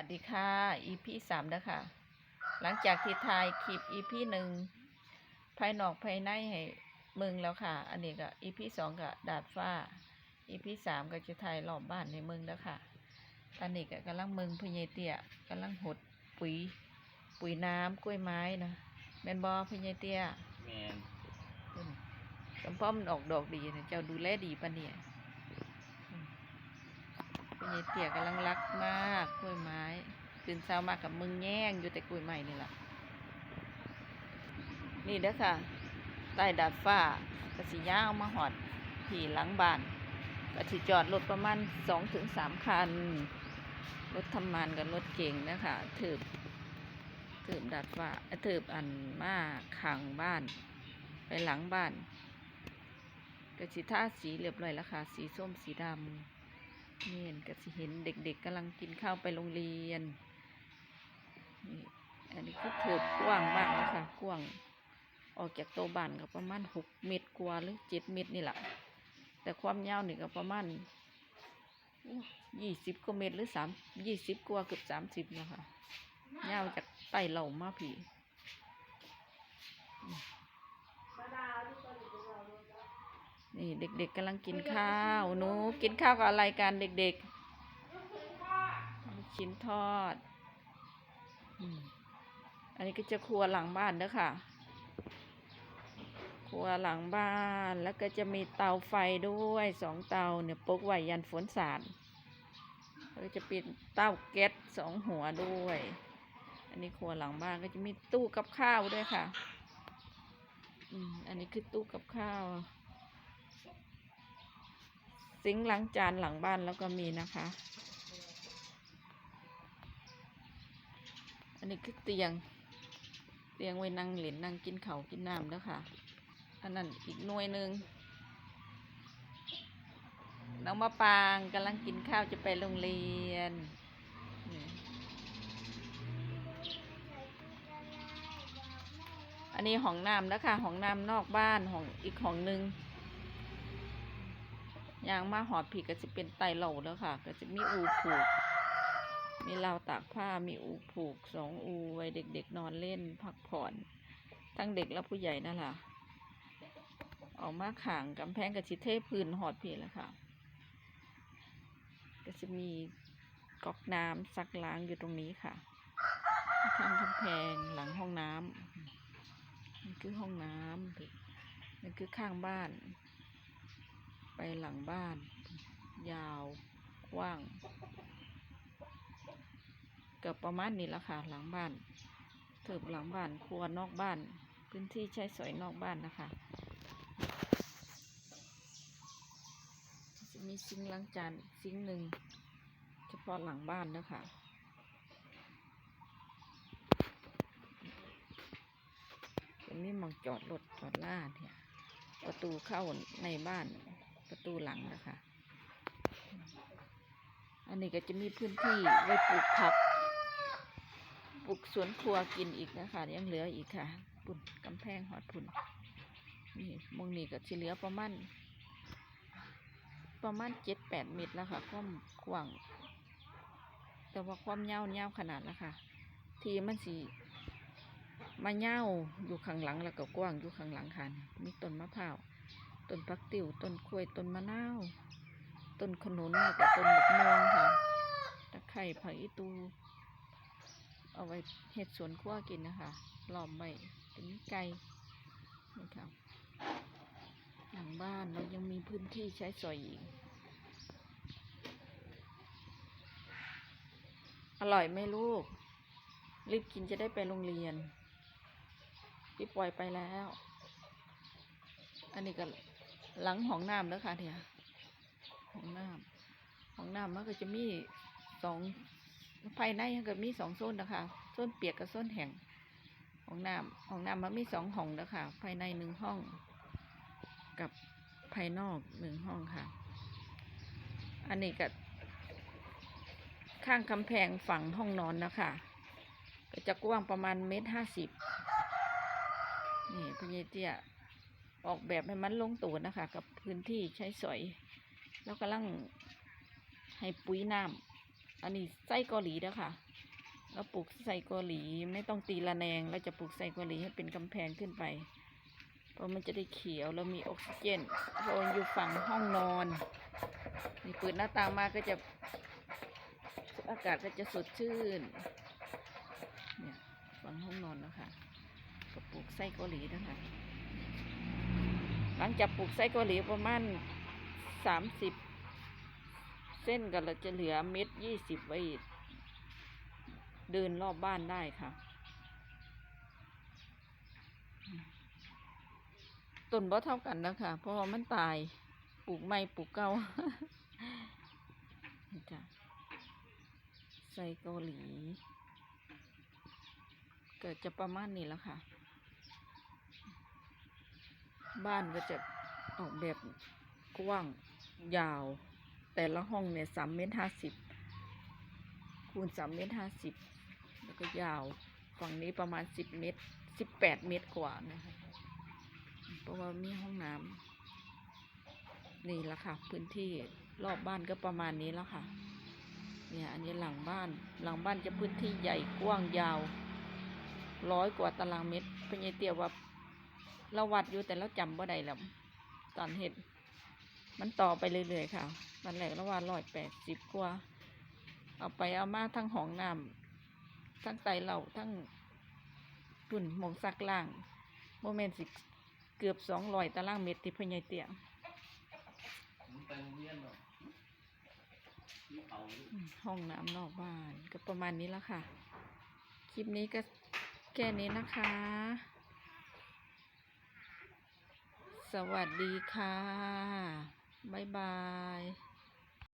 วัสดีค่ะ EP สามนะคะ หลังจากที่ถ่ายคลิป EP หนึ่งภายนอกภายในให้เมืองแล้วค่ะ อันนี้ก็ EP สองก็ดาดฟ้า EP สามก็จะถ่ายรอบบ้านในเมืองแล้วค่ะ อันนี้ก็กำลังเมืองพญเตี้ยกำลังหดปุ๋ย ปุ๋ยน้ำกล้วยไม้นะแมนบอพญเตี้ยแมนอืมจำพ่อมันออกดอกดีนะเจ้าดูแลดีปะเนี่ยอืม พญเตี้ยกำลังรักมากกล้วยไม้ ตื่นเช้ามากับมึงแย่งอยู่แต่กล้วยไม้นี่แหละนี่เด้อค่ะใต้ดาดฟ้ากระสีย่าวมาหอดผีหลังบ้านกระสีจอดรถประมาณสองถึงสามคัน รถทำมานกับรถเก่งนะคะถืบถืบดาดฟ้าถืบอันมาขังบ้าน ไปหลังบ้านกระสีท่าสีเรียบร้อยแล้วค่ะ สีส้มสีดำ นี่เห็นกระสีเห็นเด็กๆกำลังกินข้าวไปโรงเรียนนี่อันนี้ก็ถืบกว้างมากแล้วค่ะกว้าง ออกจากโตบานก็ประมาณหกเมตรกว่าหรือเจ็ดเมตรนี่แหละแต่ความยาวนี่ก็ประมาณยี่สิบกว่าเมตรหรือสามยี่สิบกว่าเกือบสามสิบนะคะยาวจากใต้เหล่ามาผี นี่เด็กๆกำลังกินข้าวหนูกินข้าวกับอะไรกันเด็กๆกชิ้นทอด อันนี้ก็จะครัวหลังบ้านเด้อค่ะ ครัวหลังบ้านแล้วก็จะมีเตาไฟด้วยสองเตาเนี่ยปกไว้ยันฝนสาดแล้วก็จะเป็นเตาแก๊สสองหัวด้วย อันนี้ครัวหลังบ้านก็จะมีตู้กับข้าวด้วยค่ะ อันนี้คือตู้กับข้าว ซิงค์ล้างจานหลังบ้านแล้วก็มีนะคะ อันนี้คือเตียง เตียงไว้นั่งเหรียญนั่งกินเขากินน้ำแล้วค่ะอันนั้นอีกหน่วยหนึ่งน้องมะปางกำลังกินข้าวจะไปโรงเรียน อันนี้ห้องน้ำแล้วค่ะห้องน้ำนอกบ้านห้องอีกห้องหนึ่ง ยางมาหอดผีก็จะเป็นไตเหล่าแล้วค่ะ ก็จะมีอูผูก มีราวตากผ้ามีอูผูกสองอูไว้เด็กๆนอนเล่นพักผ่อน ทั้งเด็กและผู้ใหญ่นั่นแหละออกมาขางกำแพงกับชิเทพื้นหอดเพีแล้วค่ะ ก็จะมีก๊อกน้ำซักล้างอยู่ตรงนี้ค่ะข้างกำแพงหลังห้องน้ำนี่คือห้องน้ำนี่คือข้างบ้าน ไปหลังบ้าน ยาวกว้างเกือบประมาณนี้ละค่ะ หลังบ้านเถิบหลังบ้านครัวนอกบ้าน พื้นที่ใช้สอยนอกบ้านนะคะ จะมีซิงล้างจานซิงหนึ่งเฉพาะหลังบ้านนะคะจะมีหมองจอดรถจอดล่าเนี่ยประตูเข้าในบ้าน ประตูหลังนะคะ อันนี้ก็จะมีพื้นที่ไว้ปลูกผัก ปลูกสวนครัวกินอีกนะคะ ยังเหลืออีกค่ะปุ่นกำแพงหอดปุ่นนี่มงนี่ก็สิเหลือประมาณประมาณเจ็ดแปดเมตรแล้วค่ะความกว้างแต่ว่าความยาวยาขนาดแล้วค่ะ ที่มันสีมาเงาอยู่ข้างหลังแล้วก็กว้างอยู่ข้างหลังค่ะนี่มีต้นมะพร้าว ต้นพักติ๋วต้นกล้วยต้นมะนาวต้นขนุนแล้วก็ต้นบักม่วงค่ะตะไคร่ผักอีตู เอาไว้เห็ดสวนครัวกินนะคะหล้อมไว้เป็นไก่นี่ค่ะหลังบ้านเรายังมีพื้นที่ใช้สอยอีก อร่อยไหมลูก รีบกินจะได้ไปโรงเรียนพี่ปล่อยไปแล้ว อันนี้ก็ หลังห้องน้ำแล้วค่ะเนี่ยห้องน้ำห้องน้ำมันก็จะมีสองภายในมันก็มีสองโซนนะคะโซนเปียกกับโซนแห้งห้องน้ำห้องน้ำมันมีสองห้องนะคะภายในหนึ่งห้อง กับภายนอกหนึ่งห้องค่ะ อันนี้ก็ข้างกำแพงฝั่งห้องนอนนะคะ ก็จะกว้างประมาณเมตรห้าสิบนี่พญเตี้ย ออกแบบให้มันลงตัวนะคะ กับพื้นที่ใช้สอย แล้วกำลังให้ปุ๋ยน้ำอันนี้ไส้เกาหลีนะคะเราปลูกไซโกหลีไม่ต้องตีระแนงเราจะปลูกไซโกหลีให้เป็นกำแพงขึ้นไป เพราะมันจะได้เขียวแล้วมีออกซิเจนเพราะมันอยู่ฝั่งห้องนอนนี่เปิดหน้าต่างมาก็จะอากาศก็จะสดชื่น เนี่ยฝั่งห้องนอนนะคะก็ปลูกไส้เกาหลีนะคะ หลังจากปลูกไส้เกาหลีประมาณสามสิบเส้นก็เราจะเหลือเม็ดยี่สิบไว้เดินรอบบ้านได้ค่ะ ต้นบ่เท่ากันนะคะเพราะมันตายปลูกไม่ปลูกเก่าจ้ะใส่เกาหลี เกิดจะประมาณนี้แล้วค่ะ บ้านก็จะออกแบบกว้างยาว แต่ละห้องเนี่ยสามเมตรห้าสิบคูณสามเมตรห้าสิบแล้วก็ยาว ฝั่งนี้ประมาณสิบเมตรสิบแปดเมตรกว่านะคะเพราะว่ามีห้องน้ำนี่ละค่ะ พื้นที่รอบบ้านก็ประมาณนี้แล้วค่ะ เนี่ยอันนี้หลังบ้าน หลังบ้านจะพื้นที่ใหญ่กว้างยาวร้อยกว่าตารางเมตรเป็นไงเตียวว่า เราวัดอยู่แต่เราจำบ่ได้แล้วตอนเห็ด มันต่อไปเรื่อยๆค่ะตอนแรกเราว่าร้อยแปดสิบกว่า เอาไปเอามาทั้งห้องน้ำทั้งไตเหล่าทั้งปุ่นหมองซักล่างโมเมนต์สิเกือบสองร้อยตารางเมตรที่พญายเตียงผมไปโรงเรียนหรอกมีเขาอยู่อืมห้องน้ำนอกบ้านก็ประมาณนี้แล้วค่ะ คลิปนี้ก็แค่นี้นะคะ สวัสดีค่ะ บ๊ายบาย